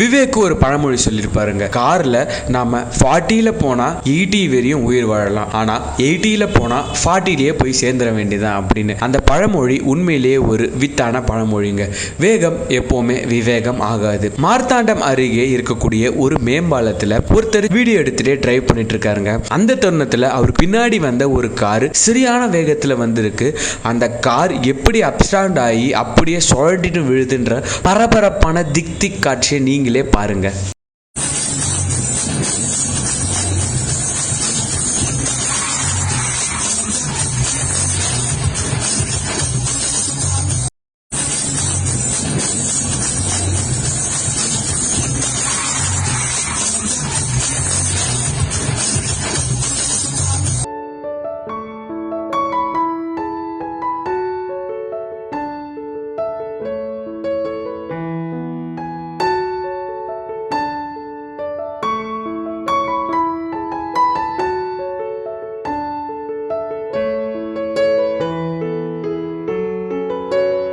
விவேக் ஒரு பழமொழி சொல்லியிருப்பாருங்க கார்ல நாம ஃபார்ட்டியில் போனா எயிட்டி வரையும் உயிர் வாழலாம். ஆனா எயிட்டியில் போனா ஃபார்ட்டிலேயே போய் சேர்ந்துட வேண்டியதான் அப்படின்னு. அந்த பழமொழி உண்மையிலேயே ஒரு வித்தான பழமொழிங்க. வேகம் எப்பவுமே விவேகம் ஆகாது. மார்த்தாண்டம் அருகே இருக்கக்கூடிய ஒரு மேம்பாலத்துல ஒருத்தர் வீடியோ எடுத்துட்டே டிரைவ் பண்ணிட்டு இருக்காருங்க. அந்த தருணத்துல அவர் பின்னாடி வந்த ஒரு கார் சரியான வேகத்துல வந்திருக்கு. அந்த கார் எப்படி அப்ஸ்டாண்ட் ஆகி அப்படியே சுழட்டிட்டு விழுதுன்ற பரபரப்பான திக் திக் காட்சியை நீங்கள் பாருங்க.